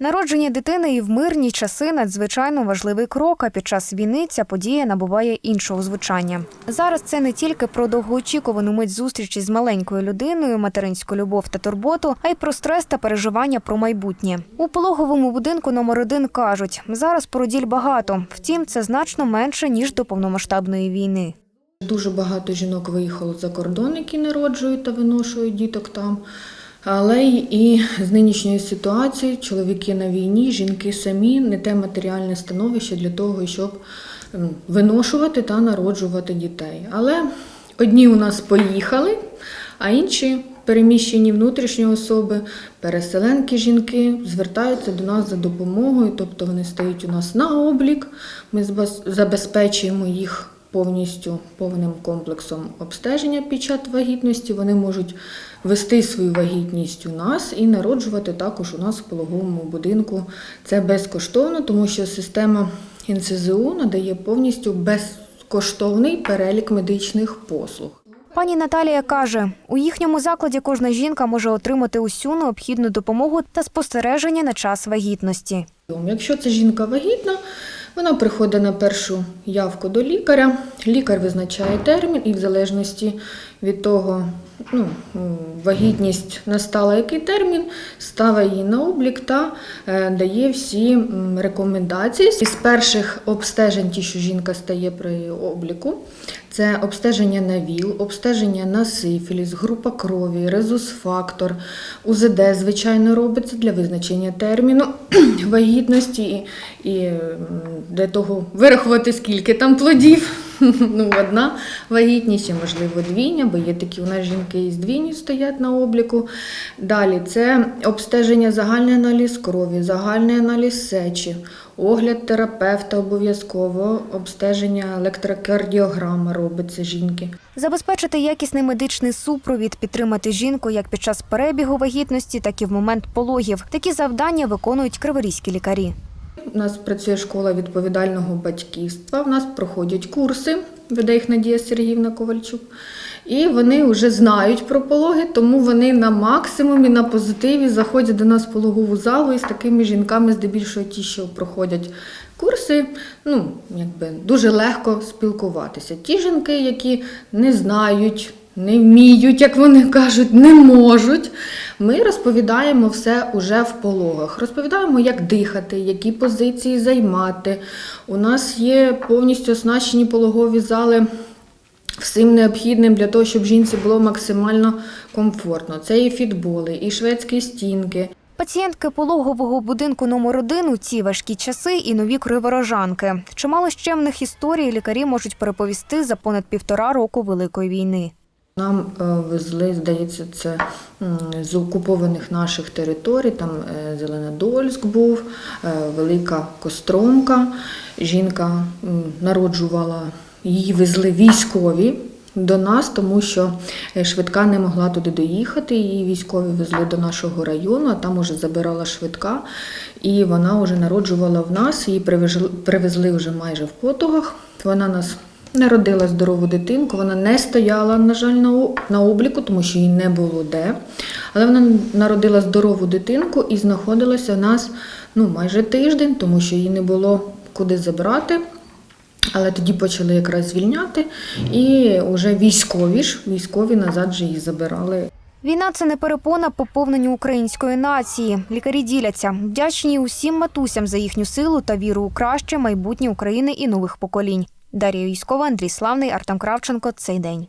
Народження дитини і в мирні часи надзвичайно важливий крок. А під час війни ця подія набуває іншого звучання. Зараз це не тільки про довгоочікувану мить зустрічі з маленькою людиною, материнську любов та турботу, а й про стрес та переживання про майбутнє. У пологовому будинку номер один кажуть, зараз породіль багато. Втім, це значно менше ніж до повномасштабної війни. Дуже багато жінок виїхало за кордон, які народжують та виношують діток там. Але і з нинішньої ситуації чоловіки на війні, жінки самі не те матеріальне становище для того, щоб виношувати та народжувати дітей. Але одні у нас поїхали, а інші переміщені внутрішні особи, переселенки жінки звертаються до нас за допомогою, тобто вони стають у нас на облік. Ми забезпечуємо їх повністю повним комплексом обстеження під час вагітності. Вони можуть вести свою вагітність у нас і народжувати також у нас в пологовому будинку. Це безкоштовно, тому що система НСЗУ надає повністю безкоштовний перелік медичних послуг. Пані Наталія каже, у їхньому закладі кожна жінка може отримати усю необхідну допомогу та спостереження на час вагітності. Якщо це жінка вагітна, вона приходить на першу явку до лікаря. Лікар визначає термін, і в залежності від того, ну, вагітність настала який термін, ставить її на облік та е, дає всі рекомендації. Із перших обстежень, ті, що жінка стає при обліку, це обстеження на ВІЛ, обстеження на сифіліс, група крові, резус-фактор, УЗД, звичайно, робиться для визначення терміну вагітності і, і для того вирахувати, скільки там плодів. Ну, одна вагітність, чи, можливо, двійня, бо є такі у нас жінки із двійні стоять на обліку. Далі це обстеження загальний аналіз крові, загальний аналіз сечі, огляд терапевта обов'язково, обстеження електрокардіограма робиться жінки. Забезпечити якісний медичний супровід, підтримати жінку як під час перебігу вагітності, так і в момент пологів. Такі завдання виконують криворізькі лікарі. У нас працює школа відповідального батьківства. У нас проходять курси, веде їх Надія Сергіївна Ковальчук. І вони вже знають про пологи, тому вони на максимумі, на позитиві заходять до нас в пологову залу і з такими жінками, здебільшого ті, що проходять курси, ну, якби дуже легко спілкуватися. Ті жінки, які не знають, не вміють, як вони кажуть, не можуть. Ми розповідаємо все уже в пологах. Розповідаємо, як дихати, які позиції займати. У нас є повністю оснащені пологові зали всім необхідним для того, щоб жінці було максимально комфортно. Це і фітболи, і шведські стінки. Пацієнтки пологового будинку номер один у ці важкі часи і нові криворожанки. Чимало щемних історій лікарі можуть переповісти за понад півтора року великої війни. Нам е, везли, здається, це з окупованих наших територій. Там е, Зеленодольськ був, е, Велика Костромка. Жінка народжувала, її везли військові до нас, тому що швидка не могла туди доїхати. Її військові везли до нашого району, а там уже забирала швидка. І вона вже народжувала в нас, її привезли, привезли вже майже в потугах. Вона нас Народила здорову дитинку, вона не стояла, на жаль, на обліку, тому що їй не було де. Але вона народила здорову дитинку і знаходилася в нас ну, майже тиждень, тому що її не було куди забрати. Але тоді почали якраз звільняти, і вже військові ж, військові назад же її забирали. Війна це не перепона поповненню української нації. Лікарі діляться вдячні усім матусям за їхню силу та віру у краще майбутнє України і нових поколінь. Дар'я Юськова, Андрій Славний, Артем Кравченко. Цей день.